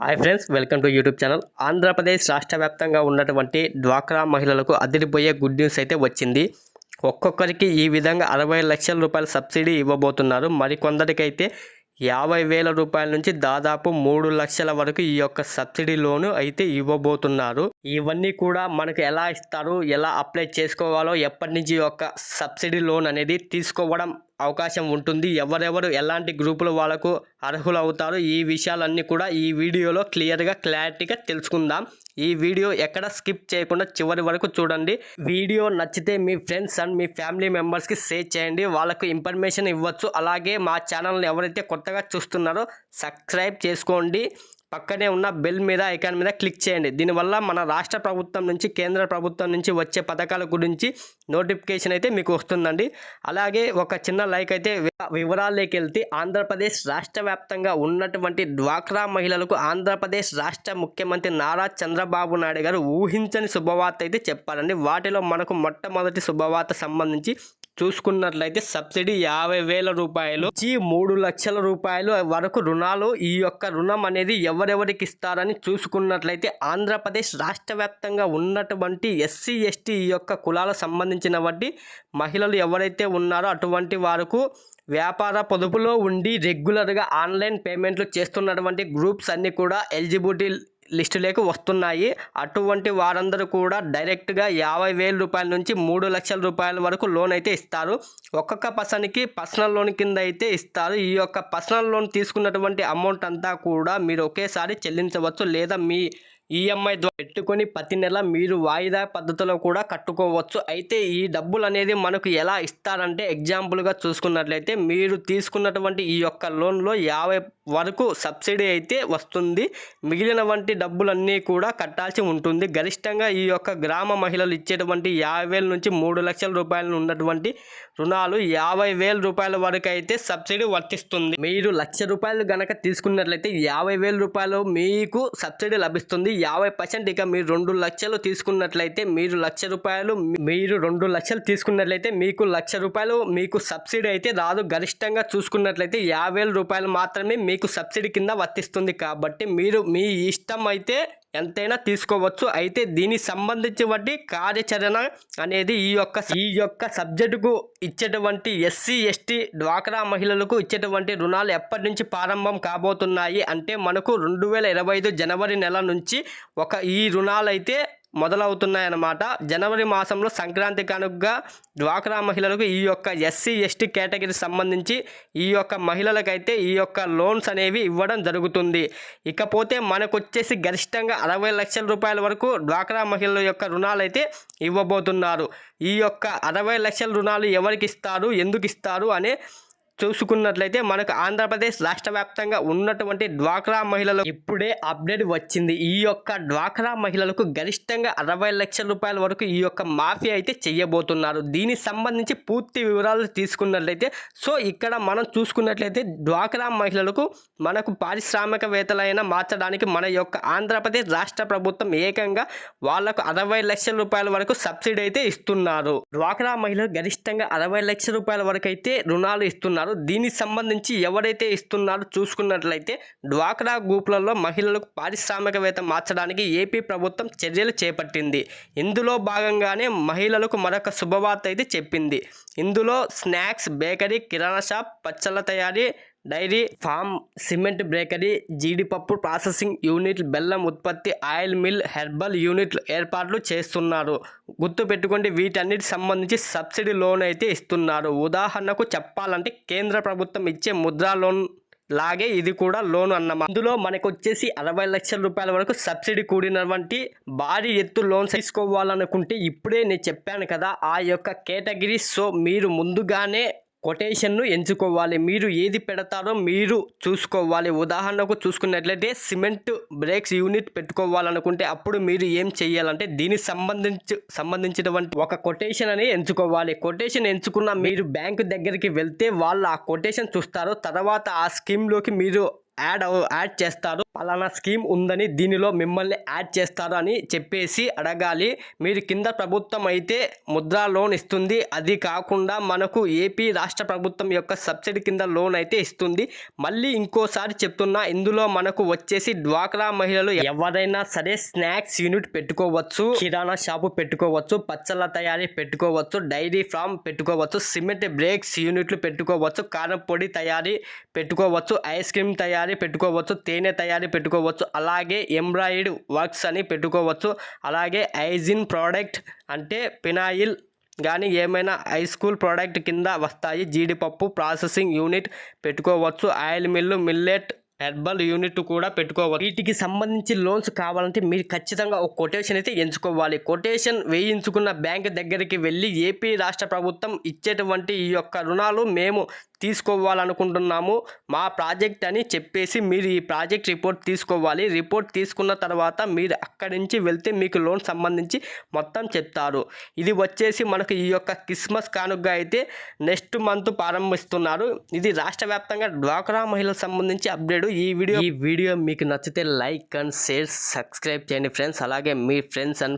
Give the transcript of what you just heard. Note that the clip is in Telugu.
Hi friends welcome to YouTube channel. Andhra Pradesh రాష్ట్ర వ్యాప్తంగా ఉన్నటువంటి డ్వాక్రా మహిళలకు అదిరిపోయే గుడ్ న్యూస్ అయితే వచ్చింది. ఒక్కొక్కరికి ఈ విధంగా అరవై లక్షల రూపాయల సబ్సిడీ ఇవ్వబోతున్నారు. మరికొందరికైతే యాభై వేల రూపాయల నుంచి దాదాపు మూడు లక్షల వరకు ఈ యొక్క సబ్సిడీ లోను అయితే ఇవ్వబోతున్నారు. ఇవన్నీ కూడా మనకు ఎలా ఇస్తారు ఎలా అప్లై చేసుకోవాలో ఎప్పటి నుంచి ఈ యొక్క సబ్సిడీ లోన్ అనేది తీసుకోవడం అవకాశం ఉంటుంది. ఎవరెవరు ఎలాంటి గ్రూపులు వాళ్ళకు అర్హులు అవుతారు ఈ విషయాలన్నీ కూడా ఈ వీడియోలో క్లియర్గా క్లారిటీగా తెలుసుకుందాం. ఈ వీడియో ఎక్కడ స్కిప్ చేయకుండా చివరి వరకు చూడండి. వీడియో నచ్చితే మీ ఫ్రెండ్స్ అండ్ మీ ఫ్యామిలీ మెంబర్స్కి షేర్ చేయండి. వాళ్ళకు ఇన్ఫర్మేషన్ ఇవ్వచ్చు. అలాగే మా ఛానల్ని ఎవరైతే కొత్తగా చూస్తున్నారో సబ్స్క్రైబ్ చేసుకోండి. పక్కనే ఉన్న బెల్ మీద ఐకాన్ మీద క్లిక్ చేయండి. దీనివల్ల మన రాష్ట్ర ప్రభుత్వం నుంచి కేంద్ర ప్రభుత్వం నుంచి వచ్చే పథకాల గురించి నోటిఫికేషన్ అయితే మీకు వస్తుందండి. అలాగే ఒక చిన్న లైక్ అయితే వివరాల్లోకి వెళ్తే ఆంధ్రప్రదేశ్ రాష్ట్ర వ్యాప్తంగా ఉన్నటువంటి డ్వాక్రా మహిళలకు ఆంధ్రప్రదేశ్ రాష్ట్ర ముఖ్యమంత్రి నారా చంద్రబాబు నాయుడు గారు ఊహించని శుభవార్త అయితే చెప్పారండి వాటిలో మనకు మొట్టమొదటి శుభవార్త సంబంధించి చూసుకున్నట్లయితే సబ్సిడీ యాభై వేల రూపాయలు నుంచి మూడు లక్షల రూపాయలు వరకు రుణాలు ఈ యొక్క రుణం అనేది ఎవరెవరికి ఇస్తారని చూసుకున్నట్లయితే ఆంధ్రప్రదేశ్ రాష్ట్ర వ్యాప్తంగా ఉన్నటువంటి ఎస్సీ ఎస్టీ ఈ యొక్క కులాలకు సంబంధించిన వంటి మహిళలు ఎవరైతే ఉన్నారో అటువంటి వారికి వ్యాపార పొదుపులో ఉండి రెగ్యులర్గా ఆన్లైన్ పేమెంట్లు చేస్తున్నటువంటి గ్రూప్స్ అన్నీ కూడా ఎలిజిబిలిటీ లిస్టులోకి వస్తున్నాయి. అటువంటి వారందరూ కూడా డైరెక్ట్గా యాభై వేల రూపాయల నుంచి మూడు లక్షల రూపాయల వరకు లోన్ అయితే ఇస్తారు. ఒక్కొక్క పర్సన్కి పర్సనల్ లోన్ కింద అయితే ఇస్తారు. ఈ యొక్క పర్సనల్ లోన్ తీసుకున్నటువంటి అమౌంట్ అంతా కూడా మీరు ఒకేసారి చెల్లించవచ్చు లేదా మీ ఈఎంఐ ద్వారా పెట్టుకొని ప్రతి నెల మీరు వాయిదా పద్ధతిలో కూడా కట్టుకోవచ్చు. అయితే ఈ డబ్బులు అనేది మనకు ఎలా ఇస్తారంటే ఎగ్జాంపుల్గా చూసుకున్నట్లయితే మీరు తీసుకున్నటువంటి ఈ యొక్క లోన్లో యాభై వరకు సబ్సిడీ అయితే వస్తుంది. మిగిలిన వంటి డబ్బులన్నీ కూడా కట్టాల్సి ఉంటుంది. గరిష్టంగా ఈ యొక్క గ్రామ మహిళలు ఇచ్చేటువంటి యాభై వేల నుంచి మూడు లక్షల రూపాయలు ఉన్నటువంటి రుణాలు యాభై వేల రూపాయల వరకు అయితే సబ్సిడీ వర్తిస్తుంది. మీరు లక్ష రూపాయలు గనక తీసుకున్నట్లయితే యాభై వేల రూపాయలు మీకు సబ్సిడీ లభిస్తుంది. యాభై పర్సెంట్ ఇక మీరు రెండు లక్షలు తీసుకున్నట్లయితే మీరు లక్ష రూపాయలు మీరు రెండు లక్షలు తీసుకున్నట్లయితే మీకు లక్ష రూపాయలు మీకు సబ్సిడీ అయితే రాదు. గరిష్టంగా చూసుకున్నట్లయితే యాభై రూపాయలు మాత్రమే మీకు సబ్సిడీ కింద వర్తిస్తుంది. కాబట్టి మీరు మీ ఇష్టం అయితే ఎంతైనా తీసుకోవచ్చు. అయితే దీనికి సంబంధించి వంటి కార్యాచరణ అనేది ఈ యొక్క ఈ యొక్క సబ్జెక్టుకు ఇచ్చేటువంటి ఎస్సీ ఎస్టీ డ్వాక్రా మహిళలకు ఇచ్చేటువంటి రుణాలు ఎప్పటి నుంచి ప్రారంభం కాబోతున్నాయి అంటే మనకు రెండు వేల ఇరవై ఐదు జనవరి నెల నుంచి ఒక ఈ రుణాలు అయితే మొదలవుతున్నాయన్నమాట. జనవరి మాసంలో సంక్రాంతి కనుకగా డ్వాక్రా మహిళలకు ఈ యొక్క ఎస్సీ ఎస్టీ కేటగిరీ సంబంధించి ఈ యొక్క మహిళలకైతే ఈ యొక్క లోన్స్ అనేవి ఇవ్వడం జరుగుతుంది. ఇకపోతే మనకు వచ్చేసి గరిష్టంగా అరవై లక్షల రూపాయల వరకు డ్వాక్రా మహిళల యొక్క రుణాలు అయితే ఇవ్వబోతున్నారు. ఈ యొక్క అరవై లక్షల రుణాలు ఎవరికి ఇస్తారు ఎందుకు ఇస్తారు అనే చూసుకున్నట్లయితే మనకు ఆంధ్రప్రదేశ్ రాష్ట్ర వ్యాప్తంగా ఉన్నటువంటి డ్వాక్రా మహిళలకు ఇప్పుడే అప్డేట్ వచ్చింది. ఈ యొక్క డ్వాక్రా మహిళలకు గరిష్టంగా అరవై లక్షల రూపాయల వరకు ఈ యొక్క మాఫీ అయితే చేయబోతున్నారు. దీనికి సంబంధించి పూర్తి వివరాలు తీసుకున్నట్లయితే సో ఇక్కడ మనం చూసుకున్నట్లయితే డ్వాక్రా మహిళలకు మనకు పారిశ్రామికవేత్తలైన మార్చడానికి మన యొక్క ఆంధ్రప్రదేశ్ రాష్ట్ర ప్రభుత్వం ఏకంగా వాళ్ళకు అరవై లక్షల రూపాయల వరకు సబ్సిడీ అయితే ఇస్తున్నారు. డ్వాక్రా మహిళలు గరిష్టంగా అరవై లక్షల రూపాయల వరకు అయితే రుణాలు ఇస్తున్నారు. దీనికి సంబంధించి ఎవరైతే ఇస్తున్నారో చూసుకున్నట్లయితే డ్వాక్రా గ్రూపులలో మహిళలకు పారిశ్రామికవేత్త మార్చడానికి ఏపీ ప్రభుత్వం చర్యలు చేపట్టింది. ఇందులో భాగంగానే మహిళలకు మరొక శుభవార్త అయితే చెప్పింది. ఇందులో స్నాక్స్ బేకరీ కిరాణా షాప్ పచ్చళ్ళ తయారీ డైరీ ఫామ్ సిమెంట్ బేకరీ జీడిపప్పు ప్రాసెసింగ్ యూనిట్ బెల్లం ఉత్పత్తి ఆయిల్ మిల్ హెర్బల్ యూనిట్లు ఏర్పాట్లు చేస్తున్నారు. గుర్తు పెట్టుకోండి వీటన్నిటి సంబంధించి సబ్సిడీ లోన్ అయితే ఇస్తున్నారు. ఉదాహరణకు చెప్పాలంటే కేంద్ర ప్రభుత్వం ఇచ్చే ముద్రా లోన్ లాగే ఇది కూడా లోన్ అన్నమాట. ఇందులో మనకు వచ్చేసి అరవై లక్షల రూపాయల వరకు సబ్సిడీ కూడినటువంటి భారీ ఎత్తు లోన్స్ తీసుకోవాలనుకుంటే ఇప్పుడే నేను చెప్పాను కదా ఆ యొక్క కేటగిరీ. సో మీరు ముందుగానే కొటేషన్ను ఎంచుకోవాలి. మీరు ఏది పెడతారో మీరు చూసుకోవాలి. ఉదాహరణకు చూసుకున్నట్లయితే సిమెంట్ బ్రేక్స్ యూనిట్ పెట్టుకోవాలనుకుంటే అప్పుడు మీరు ఏం చేయాలంటే దీనికి సంబంధించి సంబంధించినటువంటి ఒక కొటేషన్ అని ఎంచుకోవాలి. కొటేషన్ ఎంచుకున్న మీరు బ్యాంకు దగ్గరికి వెళ్తే వాళ్ళు ఆ కొటేషన్ చూస్తారు. తర్వాత ఆ స్కీమ్లోకి మీరు యాడ్ యాడ్ చేస్తారు పలానా స్కీమ్ ఉందని దీనిలో మిమ్మల్ని యాడ్ చేస్తారు అని చెప్పేసి అడగాలి. మీరు కింద ప్రభుత్వం అయితే ముద్రా లోన్ ఇస్తుంది. అది కాకుండా మనకు ఏపీ రాష్ట్ర ప్రభుత్వం యొక్క సబ్సిడీ కింద లోన్ అయితే ఇస్తుంది. మళ్ళీ ఇంకోసారి చెప్తున్నా ఇందులో మనకు వచ్చేసి డ్వాక్రా మహిళలు ఎవరైనా సరే స్నాక్స్ యూనిట్ పెట్టుకోవచ్చు కిరాణా షాపు పెట్టుకోవచ్చు పచ్చళ్ళ తయారీ పెట్టుకోవచ్చు డైరీ ఫామ్ పెట్టుకోవచ్చు సిమెంట్ బ్రేక్స్ యూనిట్లు పెట్టుకోవచ్చు కారం పొడి తయారీ పెట్టుకోవచ్చు ఐస్ క్రీమ్ తయారీ పెట్టుకోవచ్చు తేనె తయారీ పెట్టుకోవచ్చు అలాగే ఎంబ్రాయిడ్ వర్క్స్ అని పెట్టుకోవచ్చు అలాగే ఐజిన్ ప్రోడక్ట్ అంటే పినాయిల్ కానీ ఏమైనా హై స్కూల్ ప్రోడక్ట్ కింద వస్తాయి. జీడిపప్పు ప్రాసెసింగ్ యూనిట్ పెట్టుకోవచ్చు oil mill millet herbal unit కూడా పెట్టుకోవాలి వీటికి సంబంధించి లోన్స్ కావాలంటే మీరు ఖచ్చితంగా ఒక కొటేషన్ అయితే ఎంచుకోవాలి. కొటేషన్ వేయించుకున్న బ్యాంక్ దగ్గరికి వెళ్ళి ఏపీ రాష్ట్ర ప్రభుత్వం ఇచ్చేటువంటి ఈ యొక్క రుణాలు మేము తీసుకోవాలనుకుంటున్నాము. మా ప్రాజెక్ట్ అని చెప్పేసి మీరు ఈ ప్రాజెక్ట్ రిపోర్ట్ తీసుకోవాలి. రిపోర్ట్ తీసుకున్న తర్వాత మీరు అక్కడి నుంచి వెళ్తే మీకు లోన్ సంబంధించి మొత్తం చెప్తారు. ఇది వచ్చేసి మనకు ఈ యొక్క క్రిస్మస్ కానుకగా అయితే నెక్స్ట్ మంత్ ప్రారంభిస్తున్నారు. ఇది రాష్ట్ర వ్యాప్తంగా డ్వాక్రా మహిళలకు సంబంధించి అప్డేట్. ఈ వీడియో ఈ వీడియో మీకు నచ్చితే లైక్ అండ్ షేర్ సబ్స్క్రైబ్ చేయండి ఫ్రెండ్స్. అలాగే మీ ఫ్రెండ్స్ అండ్